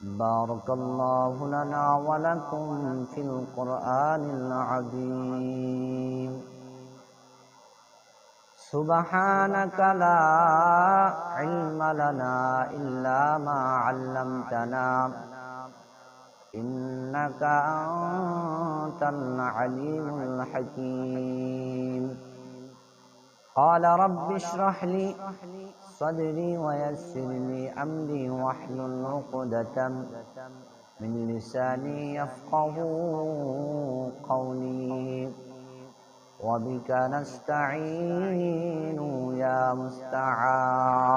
بارك الله لنا ولكم في القرآن العظيم. سبحانك لا علم لنا إلا ما علمتنا. إنك أنت العليم الحكيم. قال رب اشرح لي صدري ويسر لي أمري واحلل عقدة من لساني يفقه قولي وبك نستعين يا مستعان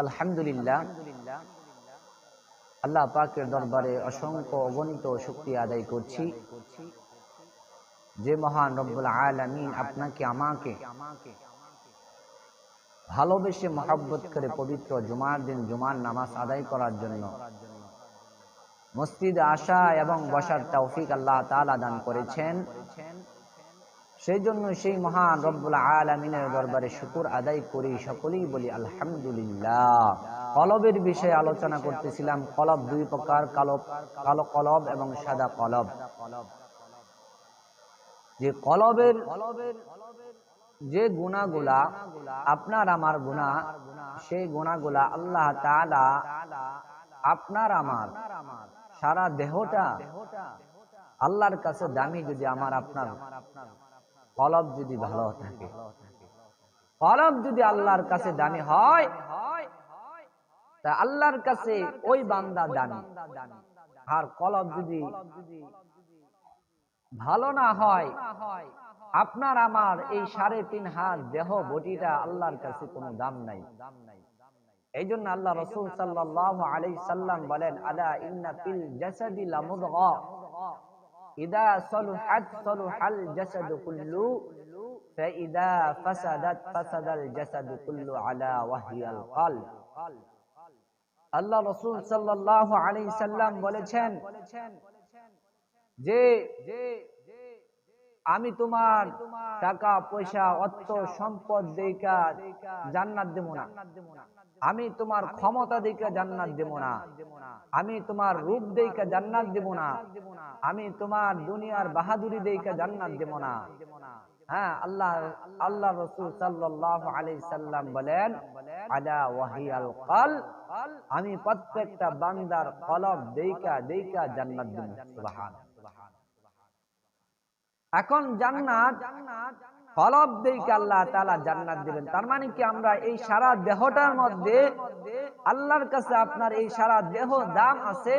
الحمد لله আল্লাহ পাকের দরবারে অসংখ্য অগণিত শক্তি আদায় করছি যে মহান রব্বুল আলামিন আপনাকে, আমাকে ভালোবেসে মহাব্বত করে পবিত্র জুমার দিন, জুমার নামাজ আদায় করার জন্য মসজিদে আসা এবং বসার তৌফিক আল্লাহ তাআলা দান করেছেন। সেই জন্য সেই মহান রব্বুল আলমিনের দরবারে শুকুর আদায় করি, সকলেই বলি আলহামদুলিল্লাহ। কলবের বিষয়ে আলোচনা করতেছিলাম, কলব দুই প্রকার, কালো কালো কলব এবং সাদা কলব। যে কলবের যে গুণাগুলা আপনার আমার গুণা সেই গুণাগুলা আল্লাহ তাআলা আপনার আমার, সারা দেহটা আল্লাহর কাছে দামি যদি আমার আপনার কলব যদি ভালো থাকে। কলব যদি আল্লাহর কাছে দামি হয়, তা আল্লাহর কাছে ওই বান্দা দামি। আর কলব যদি ভালো না হয় আপনার আমার এই সাড়ে তিন হাত দেহ বটিটা আল্লাহর কাছে কোনো দাম নাই এই জন্য আল্লাহ রসুল সাল্লাহ আলাই সাল্লাম বলেন আলা ইন্না ফিল জাসাদি লামুদগা ইদা সলুহাত সলুহাল জাসাদু কুল্লু فإذا فسدت فسد الجسد كله على وهي القلب আল্লাহ রসুল সাল্লাহ আলাই সাল্লাম বলেছেন যে আমি তোমার টাকা, পয়সা, অর্থ, সম্পদ দেখা জান্নাত দেব না। আমি তোমার ক্ষমতা দেখে জান্নাত দেব না। আমি তোমার রূপ দেখে জান্নাত দেব না। আমি তোমার দুনিয়ার বাহাদুরি দেখে জান্নাত দেব না। হ্যাঁ আল্লাহ আল্লাহ রসুল সাল্লাহ আলি সাল্লাম বলেন, আলা ওয়াহিয়াল কল আমি প্রত্যেকটা বান্দার কলব দেইকা দেইকা জান্নাত দেব সুবহান। এখন জান্নাত কলব দেইকে আল্লাহ তাআলা জান্নাত দিবেন। তার মানে কি আমরা এই সারা দেহটার মধ্যে আল্লাহর কাছে আপনার এই সারা দেহ দাম আছে?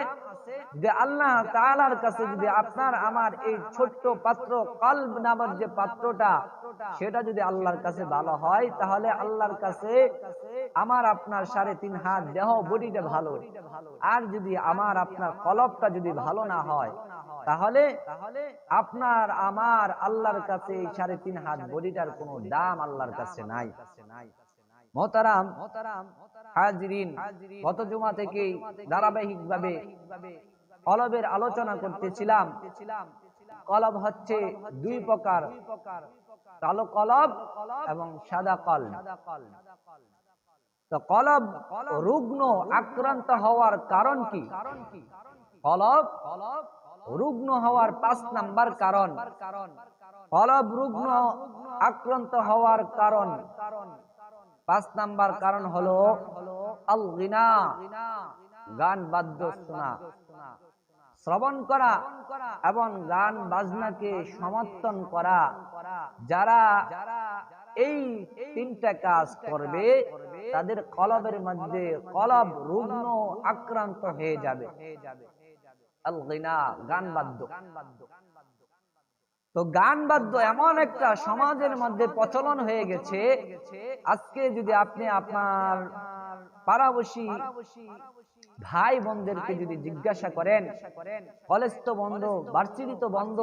যে আল্লাহ তাআলার কাছে যদি আপনার আমার এই ছোট্ট পাত্র কলব নামের যে পাত্রটা, সেটা যদি আল্লাহর কাছে ভালো হয়, তাহলে আল্লাহর কাছে আমার আপনার সাড়ে তিন হাত দেহ বডিটা ভালো। আর যদি আমার আপনার কলবটা যদি ভালো না হয় তাহলে আপনার, আমার, আল্লাহর কাছে এই সাড়ে তিন হাত বডিটার কোন দাম আল্লাহর কাছে নাই। মোতারাম হাজরিন, গত জুমা থেকে ধারাবাহিক ভাবে কলবের আলোচনা করতেছিলাম। কলব হচ্ছে দুই প্রকার। কালো কলব এবং সাদা কল তো কলব রুগ্ন আক্রান্ত হওয়ার কারণ কি? কলব রুগ্ন হওয়ার পাঁচ নাম্বার কারণ। কলব রুগ্ন আক্রান্ত হওয়ার কারণ। পাঁচ নাম্বার কারণ হলো গান বাদ্য শোনা। শ্রবণ করা এবং গান বাজনাকে সমর্থন করা। যারা এই তিনটা কাজ করবে, তাদের কলবের মধ্যে কলব রুগ্ন আক্রান্ত হয়ে যাবে। গিনা বাদ্য। তো গান বাদ্য এমন একটা সমাজের মধ্যে প্রচলন হয়ে গেছে। আজকে যদি আপনি আপনার পাড়াবসী ভাই বোনদেরকে যদি জিজ্ঞাসা করেন কলেজ তো বন্ধ ভার্সিটি তো বন্ধ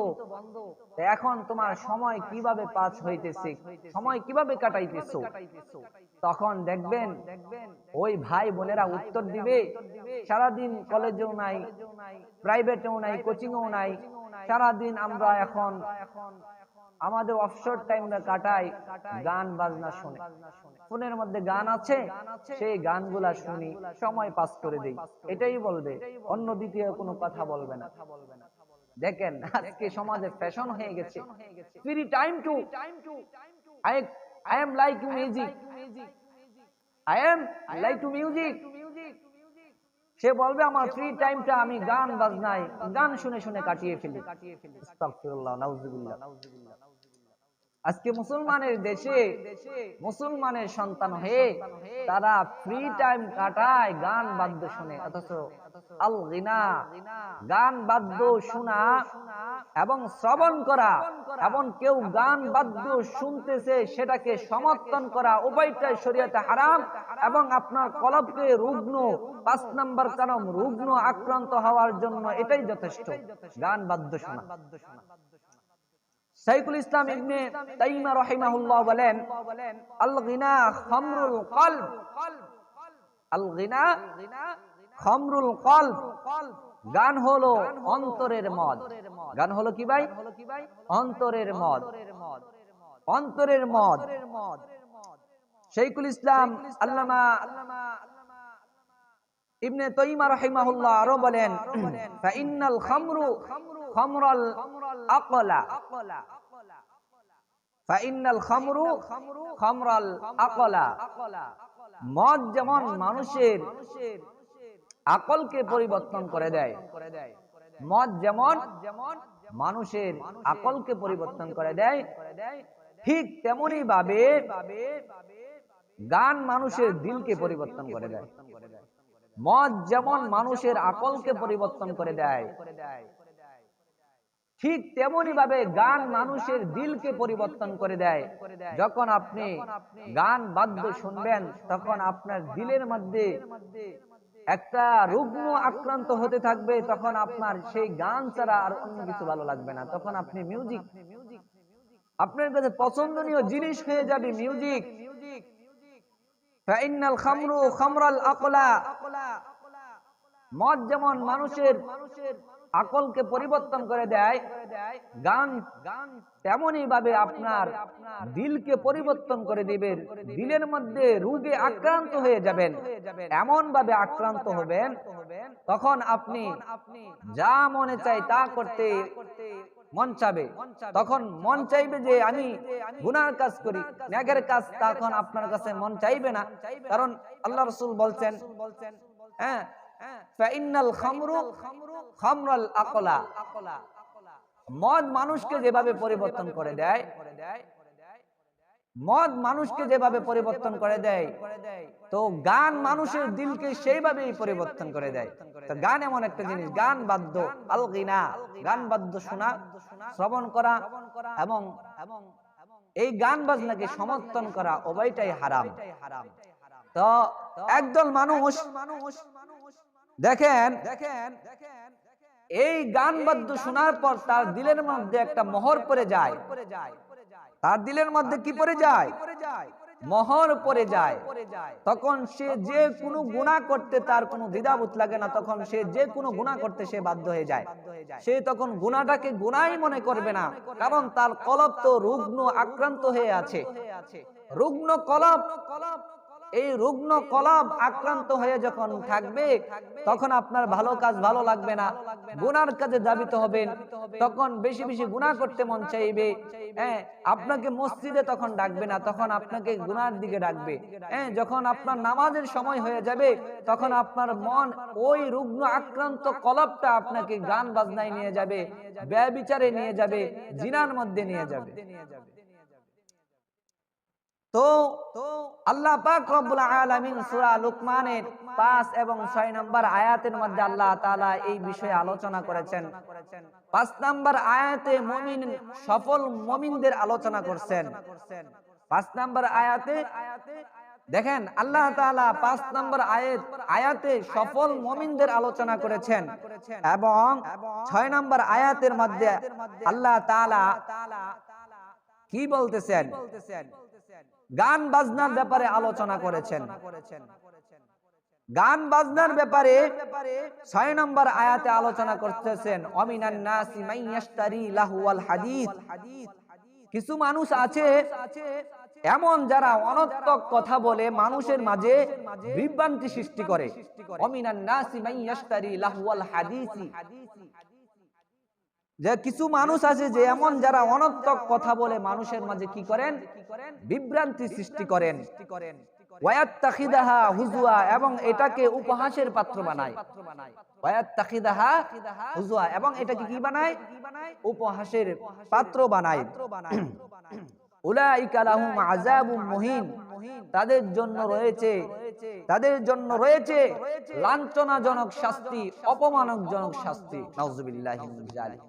এখন তোমার সময় কীভাবে পাস হইতেছে? সময় কীভাবে কাটাইতেছ? তখন দেখবেন ওই ভাই বোনেরা উত্তর দিবে। সারাদিন কলেজেও নাই প্রাইভেটেও নাই কোচিংও নাই সারাদিন আমরা এখন আমাদের অবসর টাইমটা কাটাই গান বাজনা শুনে। ফোনের মধ্যে গান আছে, সেই গানগুলা শুনি, সময় পাস করে দেই। এটাই বলবে, অন্য দ্বিতীয় কোনো কথা বলবে না। দেখেন, আজকে সমাজে ফ্যাশন হয়ে গেছে। Free time to I I am like music I am like to music সে বলবে, আমার ফ্রি টাইমটা আমি গান বাজনায়, গান শুনে শুনে কাটিয়ে ফেলি। আস্তাগফিরুল্লাহ, নাউজুবিল্লাহ। আজকে মুসলমানের দেশে মুসলমানের সন্তান হয়ে তারা ফ্রি টাইম কাটায়, গান বাদ্য শুনে। অথচ আল গিনা, গান বাদ্য শোনা এবং শ্রবণ করা এবং কেউ গান বাদ্য শুনতেছে সেটাকে সমর্থন করা উভয়টাই শরীয়তে হারাম এবং আপনার কলবকে রুগ্ন, পাঁচ নাম্বার কারণ, রুগ্ন আক্রান্ত হওয়ার জন্য এটাই যথেষ্ট। গান বাদ্য শোনা। সাইকুল ইসলাম ইবনে তাইমা রাহিমাহুল্লাহ বলেন আল গিনা খামরুল কলব। আল গিনা খামরুল কলব। গান হলো অন্তরের মদ। গান হলো কি ভাই? অন্তরের মদ। অন্তরের মদ। শাইখুল ইসলাম আল্লামা ইবনে তৈমা রাহিমাহুল্লাহ আরও বলেন ফাইনাল খামরু মদ যেমন মানুষের আকলকে পরিবর্তন করে দেয়, মদ যেমন মানুষের আকলকে পরিবর্তন করে দেয়, ঠিক তেমনি ভাবে গান মানুষের দিলকে পরিবর্তন করে দেয়। মদ যেমন মানুষের আকলকে পরিবর্তন করে দেয় ঠিক তেমনি ভাবে গান মানুষের দিলকে পরিবর্তন করে দেয়। যখন আপনি গান বাদ্য শুনবেন, তখন আপনার দিলের মধ্যে একটা রুগ্ন আক্রান্ত হতে থাকবে, তখন আপনার সেই গান ছাড়া আর অন্য কিছু ভালো লাগবে না। তখন আপনি মিউজিক আপনার কাছে পছন্দনীয় জিনিস হয়ে যাবে মিউজিক মদ যেমন মানুষের মানুষের আকলকে পরিবর্তন করে দেয়, গান গান তেমনই ভাবে আপনার দিলকে পরিবর্তন করে দিবেন দিলের মধ্যে রোগে আক্রান্ত হয়ে যাবেন, এমন ভাবে আক্রান্ত হবেন, তখন আপনি যা মনে চাই তা করতে মন চাবে, তখন মন চাইবে যে আমি গুনার কাজ করি ন্যাগের কাজ তখন আপনার কাছে মন চাইবে না, কারণ আল্লাহ রসুল বলছেন হ্যাঁ মদ মানুষকে যেভাবে পরিবর্তন করে দেয় মদ মানুষকে যেভাবে পরিবর্তন করে দেয় তো গান মানুষের দিলকে সেইভাবেই পরিবর্তন করে দেয়। তো গান এমন একটা জিনিস গান বাদ্য আল গিনা গান বাদ্য শোনা শ্রবণ করা এবং এই গান বাজনাকে সমর্থন করা উভয়টাই হারাম। তো একদল মানুষ মানুষ দেখেন দেখেন এই গান বাদ্য শোনার পর তার দিলের মধ্যে একটা মোহর পড়ে যায়। তার দিলের মধ্যে কি পড়ে যায়? মোহর পড়ে যায়। তখন সে যে কোনো গুণা করতে তার কোনো দ্বিধাবোধ লাগে না। তখন সে যে কোনো গুণা করতে সে বাধ্য হয়ে যায়। সে তখন গুণাটাকে গুণাই মনে করবে না। কারণ তার কলব তো রুগ্ন আক্রান্ত হয়ে আছে। রুগ্ন কলব কলব এই রুগ্ন কলব আক্রান্ত হয়ে যখন থাকবে, তখন আপনার ভালো কাজ ভালো লাগবে না। গুনার কাজে দাবিত হবেন। তখন বেশি বেশি গুণা করতে মন চাইবে। হ্যাঁ আপনাকে মসজিদে তখন ডাকবে না, তখন আপনাকে গুনার দিকে ডাকবে। হ্যাঁ যখন আপনার নামাজের সময় হয়ে যাবে, তখন আপনার মন ওই রুগ্ন আক্রান্ত কলবটা আপনাকে গান বাজনায় নিয়ে যাবে ব্যয় বিচারে নিয়ে যাবে, জিনার মধ্যে নিয়ে যাবে। তো আল্লাহ পাক রব্বুল আলামিন সূরা লুকমানের 5 এবং 6 নম্বর আয়াতের মধ্যে আল্লাহ তাআলা এই বিষয়ে আলোচনা করেছেন। 5 নম্বর আয়াতে মুমিন সফল মুমিনদের আলোচনা করছেন। 5 নম্বর আয়াতে দেখেন আল্লাহ তাআলা 5 নম্বর আয়াত, আয়াতে সফল মুমিনদের আলোচনা করেছেন এবং 6 নম্বর আয়াতের মধ্যে আল্লাহ তাআলা কি বলতেছেন? গান বাজনার ব্যাপারে আলোচনা করেছেন। গান বাজনার ব্যাপারে ছয় নম্বর আয়াতে আলোচনা করতেছেন, অমিনান নাসি মাইয়াশতারি লাহুয়াল হাদিস। কিছু মানুষ আছে, এমন যারা অনর্থক কথা বলে মানুষের মাঝে বিভ্রান্তি সৃষ্টি করে। অমিনান নাসি মান ইয়াশতারি লাহওয়াল হাদিসি। যে কিছু মানুষ আছে যে এমন যারা অনর্থক কথা বলে মানুষের মাঝে কি করেন? বিভ্রান্তি সৃষ্টি করেন। এবং এটাকে উপহাসের পাত্র বানায়। এবং এটাকে কি বানায়? উপহাসের পাত্র বানায়। তাদের জন্য রয়েছে, তাদের জন্য রয়েছে লাঞ্ছনাজনক শাস্তি, অপমানজনক শাস্তি। নাউজুবিল্লাহি যালিক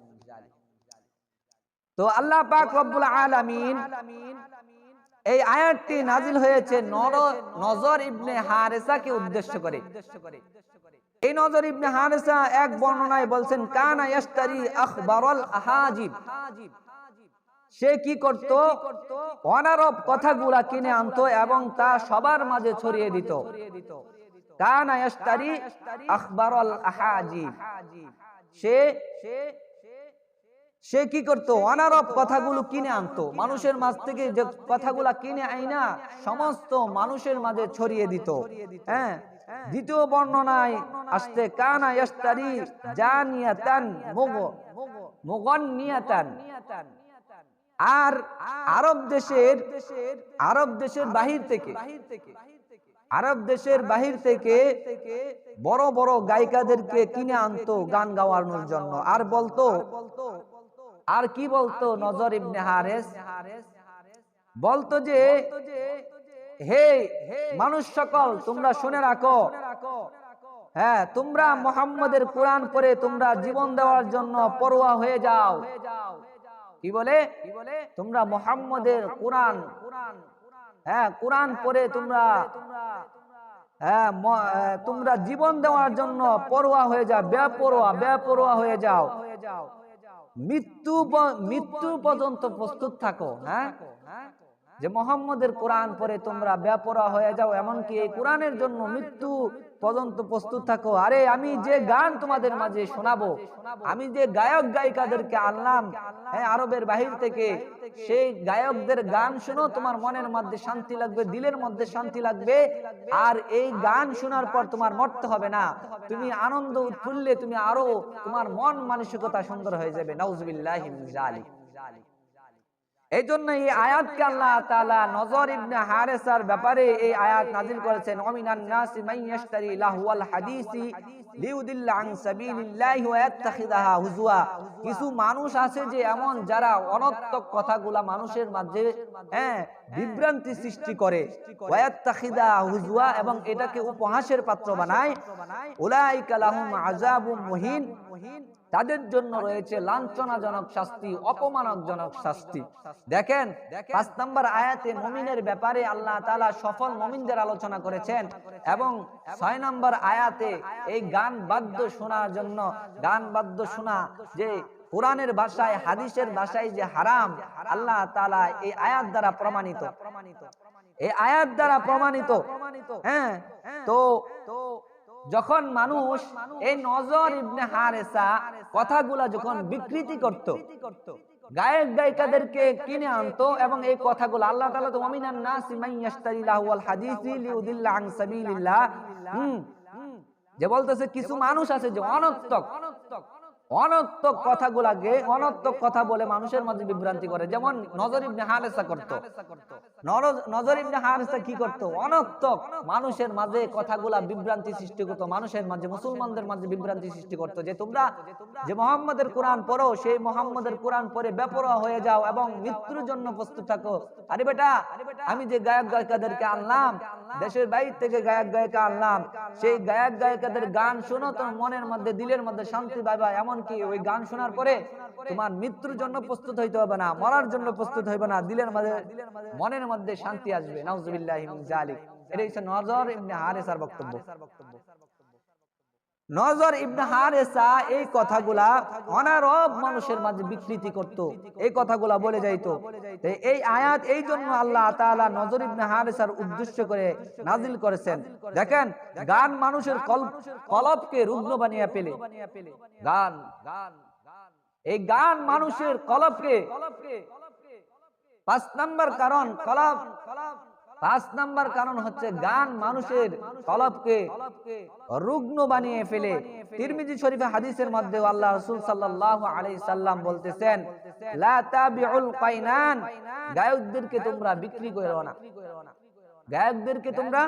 তো আল্লাহ পাক রব্বুল আলামিন এই আয়াতটি নাজিল হয়েছে নর, নজর ইবনে হারেসাকে উদ্দেশ্য করে। এই নজর ইবনে হারেসা এক বর্ণনায় বলছেন, কানা ইয়াশতারি আখবারুল আহাজিব। সে কি করত? অনারব কথাগুলা কিনে আনতো এবং তা সবার মাঝে ছড়িয়ে দিত। কানা ইয়াশতারি আখবারুল আহাজিব। সে সে কি করত? অনারব কথাগুলো কিনে আনতো। মানুষের মাঝ থেকে যে কথাগুলা কিনে আইনা সমস্ত মানুষের মাঝে ছড়িয়ে দিত। হ্যাঁ? দ্বিতীয় বর্ণনায় আসতে কানা ইয়াস্তারি জানিয়াতান মুগ মুগন্নিয়াতান। আর আরব দেশের আরব দেশের বাহির থেকে আরব দেশের বাহির থেকে বড় বড় গায়িকাদেরকে কিনে আনতো গান গাওয়ানোর জন্য। আর বলতো আর কি বলতো নজর ইবনে হারেস? বলতো যে হে মানুষ সকল তোমরা শুনে রাখো। হ্যাঁ তোমরা মোহাম্মদের কোরআন পরে তোমরা জীবন দেওয়ার জন্য পড়ুয়া হয়ে যাও। কি বলে? তোমরা মোহাম্মদের কোরআন হ্যাঁ কোরআন পরে তোমরা হ্যাঁ তোমরা জীবন দেওয়ার জন্য পড়ুয়া হয়ে যাও বেপরোয়া বেপরোয়া হয়ে যাও। মৃত্যু মৃত্যু পর্যন্ত প্রস্তুত থাকো হ্যাঁ? যে মোহাম্মদের কোরআন পরে তোমরা ব্যাপরা হয়ে যাও, এমনকি এই কোরআনের জন্য মৃত্যু পর্যন্ত প্রস্তুত থাকো। আরে আমি যে গান তোমাদের মাঝে শোনাবো, আমি যে গায়ক গায়িকাদেরকে আনলাম হ্যাঁ আরবের বাহির থেকে, সেই গায়কদের গান শুনো তোমার মনের মধ্যে শান্তি লাগবে, দিলের মধ্যে শান্তি লাগবে, আর এই গান শোনার পর তোমার মরতে হবে না। তুমি আনন্দ উৎফুল্লে তুমি আরও তোমার মন মানসিকতা সুন্দর হয়ে যাবে। নাউজুবিল্লাহ জালিক এই জন্য এই আয়াতকে আল্লাহ তাআলা নজর ইবনে হারেসার ব্যাপারে এই আয়াত নাজিল করেছেন নাসি হাদিসি লিউদিল্লা সাবিলিল্লাহি ওয়া হুজুয়া। কিছু মানুষ আছে যে এমন যারা অনর্থক কথাগুলা মানুষের মাঝে হ্যাঁ বিভ্রান্তি সৃষ্টি করে। ওয়া হুজুয়া এবং এটাকে উপহাসের পাত্র বানায়। উলাইকা লাহুম আযাবুম মুহিন। তাদের জন্য রয়েছে লাঞ্ছনাজনক শাস্তি অপমানকজনক শাস্তি। দেখেন, পাঁচ নম্বর আয়াতে মমিনের ব্যাপারে আল্লাহ তালা সফল মমিনদের আলোচনা করেছেন এবং ছয় নম্বর আয়াতে এই গান বাদ্য শোনার জন্য, গান বাদ্য শোনা যে কোরআনের ভাষায়, হাদিসের ভাষায় যে হারাম, আল্লাহ তালা এই আয়াত দ্বারা প্রমাণিত। এই আয়াত দ্বারা প্রমাণিত। হ্যাঁ তো যখন মানুষ এই নজর ইবনে হারেসা কথাগুলা যখন বিকৃতি করত গায়ক গায়িকাদেরকে কিনে আনতো এবং এই কথাগুলো আল্লাহ তাআলা তো মুমিনান নাসি মান ইয়াশতারি লাহুল হাদিসি লিউদিল্লা আন সাবিলিল্লাহ। হুম যে বলতেছে কিছু মানুষ আছে যে অনর্থক অনর্থক কথাগুলাকে অনর্থক কথা বলে মানুষের মধ্যে বিভ্রান্তি করে। যেমন নজর ইবনে হারেসা করত। নজর ইবনে হারেসা কি করত? অনর্থক মানুষের মাঝে কথাগুলা বিভ্রান্তি সৃষ্টি করত, মানুষের মাঝে, মুসলমানদের মাঝে বিভ্রান্তি সৃষ্টি করত যে তোমরা যে মোহাম্মদের কোরআন পড়ো, সেই মোহাম্মদের কোরআন পড়ে বেপরোয়া হয়ে যাও এবং মৃত্যুর জন্য প্রস্তুত থাকো। আরে বেটা, আমি যে গায়ক গায়িকাদেরকে আনলাম দেশের বাইরে থেকে গায়ক গায়িকা আনলাম সেই গায়ক, গায়িকাদের গান শুনো, তোমার মনের মধ্যে, দিলের মধ্যে শান্তি পাইবা। এমন কি ওই গান শোনার পরে তোমার মৃত্যুর জন্য প্রস্তুত হইতে হবে না, মরার জন্য প্রস্তুত হইবে না, দিলের মধ্যে, মনের মধ্যে শান্তি আসবে। নাউজুবিল্লাহ জালিক এটা হচ্ছে নজর ইবনে হারেসার বক্তব্য। নজর ইবনে হারেসা এই কথাগুলা অনারব মানুষের মাঝে বিকৃতি করত। এই কথাগুলা বলে যাইতো। এই আয়াত এই জন্য আল্লাহ তাআলা নজর ইবনে হারেসার উদ্দেশ্য করে নাজিল করেছেন। দেখেন, গান মানুষের কলবকে রুগ্ন বানিয়ে পেলে গান। এই গান মানুষের কলবকে পাঁচ নাম্বার কারণ, কলব পাঁচ নাম্বার কারণ হচ্ছে গান মানুষের কলবকে রুগ্ন বানিয়ে ফেলে। তিরমিজি শরীফে হাদিসের মধ্যে আল্লাহ রাসূল সাল্লাল্লাহু আলাইহি সাল্লাম বলতেছেন, লা তাবিউল কাইনান গায়কদেরকে তোমরা বিক্রি করো না। গায়কদেরকে তোমরা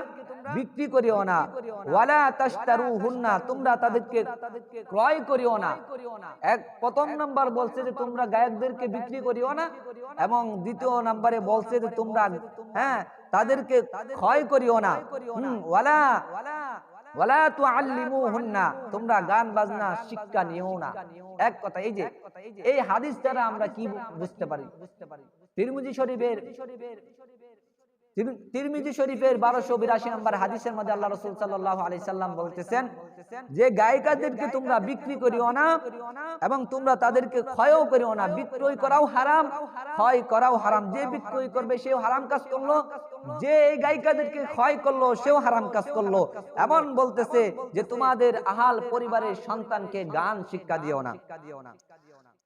বিক্রি করিও না। ওয়ালা তাশতারু হুন্না তোমরা তাদেরকে ক্রয় করিও না। এক, প্রথম নাম্বার বলছে যে তোমরা গায়কদেরকে বিক্রি করিও না। এবং দ্বিতীয় নাম্বারে বলছে যে তোমরা হ্যাঁ তাদেরকে ক্ষয় করিও না। তোমরা গান বাজনা শিক্ষা নিও না। এক কথা, এই যে, এই হাদিস দ্বারা আমরা কি বুঝতে পারি বুঝতে পারি? তিরমুজি শরীফের তিরমিজি শরীফের বারোশো বিরাশি নম্বর হাদিসের মধ্যে আল্লাহ রসুল সাল্লাহ আলি সাল্লাম বলতেছেন যে গায়িকাদেরকে তোমরা বিক্রি করিও না এবং তোমরা তাদেরকে ক্ষয়ও করিও না। বিক্রয় করাও হারাম, ক্ষয় করাও হারাম। যে বিক্রয় করবে সেও হারাম কাজ করল, যে এই গায়িকাদেরকে ক্ষয় করল সেও হারাম কাজ করল। এমন বলতেছে যে তোমাদের আহাল পরিবারের সন্তানকে গান শিক্ষা দিও না।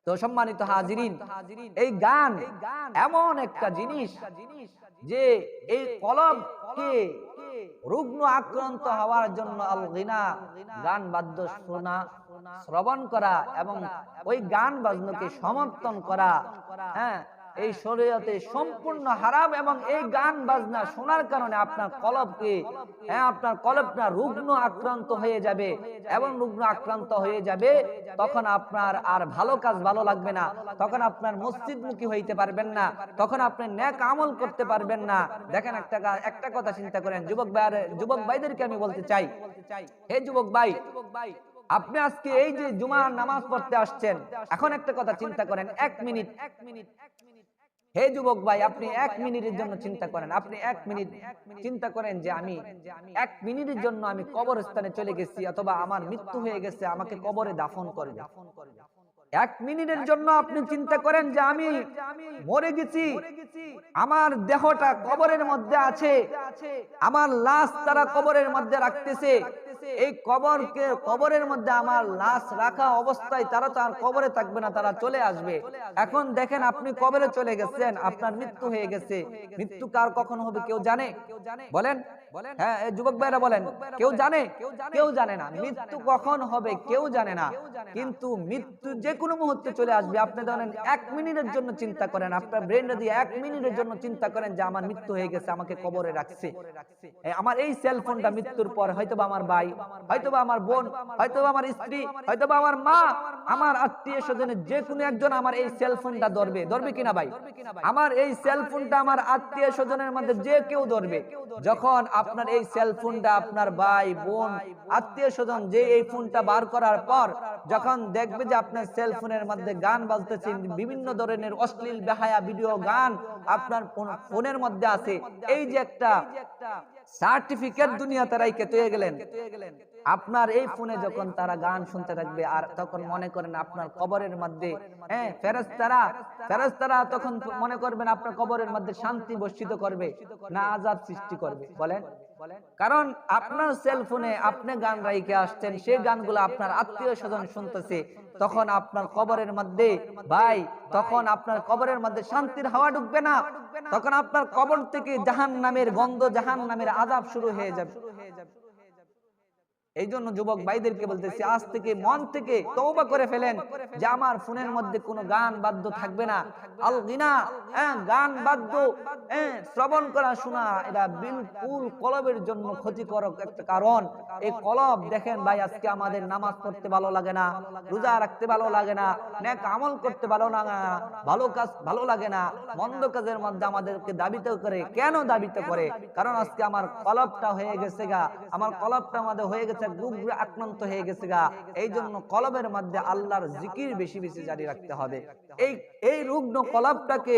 তো সম্মানিত হাজিরিন, এই গান এমন একটা জিনিস যে এই কলমকে রুগ্ন আক্রান্ত হওয়ার জন্য আল গিনা গান বাদ্য শোনা, শ্রবণ করা এবং ওই গান বাজনাকে সমর্থন করা হ্যাঁ এই শরীয়তে সম্পূর্ণ হারাম এবং এই গান বাজনা শোনার কারণে আপনার কলবকে হ্যাঁ আপনার কলবটা রুগ্ন আক্রান্ত হয়ে যাবে। এবং রুগ্ন আক্রান্ত হয়ে যাবে, তখন আপনার আর ভালো কাজ ভালো লাগবে না। তখন আপনার মসজিদমুখী হইতে পারবেন না। তখন আপনি ন্যাক আমল করতে পারবেন না। দেখেন একটা একটা কথা চিন্তা করেন। যুবক ভাই যুবক ভাইদেরকে আমি বলতে চাই। হে যুবক ভাই, আপনি আজকে এই যে জুমার নামাজ পড়তে আসছেন, এখন একটা কথা চিন্তা করেন। এক মিনিট এক মিনিট হে যুবক ভাই আপনি এক মিনিটের জন্য চিন্তা করেন। আপনি এক মিনিট চিন্তা করেন যে আমি এক মিনিটের জন্য আমি কবরস্থানে চলে গেছি অথবা আমার মৃত্যু হয়ে গেছে আমাকে কবরে দাফন করে দাও। এক মিনিটের জন্য আপনি চিন্তা করেন যে আমি মরে গেছি আমার দেহটা কবরের মধ্যে আছে। আমার লাশ তারা কবরের মধ্যে রাখতেছে। এই কবরকে কবরের মধ্যে আমার লাশ রাখা অবস্থায় তারা তো আর কবরে থাকবে না তারা চলে আসবে। এখন দেখেন আপনি কবরে চলে গেছেন আপনার মৃত্যু হয়ে গেছে। মৃত্যু কার কখন হবে কেউ জানে? বলেন। হ্যাঁ যুবক ভাইরা বলেন কেউ জানে? কেউ জানে না। মৃত্যু কখন হবে কেউ জানে না। কিন্তু মৃত্যু যে কোনো মুহূর্তে চলে আসবে আপনি ধরেন এক মিনিটের জন্য চিন্তা করেন আপনার ব্রেনটা দিয়ে এক মিনিটের জন্য চিন্তা করেন যে আমার মৃত্যু হয়ে গেছে আমাকে কবরে রাখছে। আমার এই সেল ফোনটা মৃত্যুর পর হয়তোবা আমার ভাই হয়তোবা আমার বোন হয়তোবা আমার স্ত্রী হয়তোবা আমার মা আমার আত্মীয় স্বজনের যে কোনো একজন আমার এই সেল ফোনটা ধরবে ধরবে কিনা ভাই আমার এই সেল ফোনটা আমার আত্মীয় স্বজনের মধ্যে যে কেউ ধরবে যখন আপনার এই সেলফোনটা আপনার ভাই, বোন, আত্মীয় স্বজন, যে এই ফোনটা বার করার পর যখন দেখবে যে আপনার সেলফোনের মধ্যে গান বাজতেছে, বিভিন্ন ধরনের অশ্লীল বেহায়া ভিডিও গান আপনার ফোনের মধ্যে আছে, এই যে একটা সার্টিফিকেট দুনিয়াতে রাইকে তুই গেলেন। আপনার এই ফোনে যখন তারা গান শুনতে থাকবে, আর তখন মনে করেন আপনার কবরের মধ্যে হ্যাঁ ফেরেস্তারা ফেরেস্তারা তখন মনে করবেন আপনার কবরের মধ্যে শান্তি বর্ষিত করবে, না আজাব সৃষ্টি করবে। বলেন? কারণ আপনার সেল ফোনে আপনি গান রাইকে আসছেন, সেই গানগুলো আপনার আত্মীয় স্বজন শুনতেছে, তখন আপনার কবরের মধ্যে, ভাই, তখন আপনার কবরের মধ্যে শান্তির হাওয়া ঢুকবে না, তখন আপনার কবর থেকে জাহান নামের গন্ধ জাহান নামের আজাব শুরু হয়ে যাবে। এই জন্য যুবক ভাইদেরকে বলতেছি আজ থেকে মন থেকে তওবা করে ফেলেন। যে আমার ফোনের মধ্যে কোনো গান বাদ্য থাকবে না। আল গিনা হ্যাঁ গান বাদ্য হ্যাঁ শ্রবণ করা শোনা এটা বিলকুল কলবের জন্য ক্ষতিকারক একটা কারণ। এই কলব দেখেন ভাই আজকে আমাদের নামাজ পড়তে ভালো লাগে না রোজা রাখতে ভালো লাগে না নেক আমল করতে ভালো লাগে না ভালো কাজ ভালো লাগে না মন্দ কাজের মধ্যে আমাদেরকে দাবিত করে কেন দাবিত করে। কারণ আজকে আমার কলবটা হয়ে গেছে গা আমার কলবটা আমাদের হয়ে গেছে গুগরে আক্রান্ত হয়ে গেছে গা। এই জন্য কলবের মধ্যে আল্লাহর জিকির বেশি বেশি জারি রাখতে হবে। এই এই রুগ্ন কলাপটাকে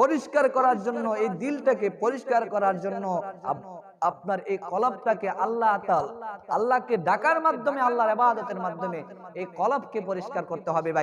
পরিষ্কার করার জন্য এই দিলটাকে পরিষ্কার করার জন্য আপনার এই কলবটাকে আল্লাহ আল্লাহকে ডাকার মাধ্যমে আল্লাহর আবাদতের মাধ্যমে এই কলবকে পরিষ্কার করতে হবে ভাই।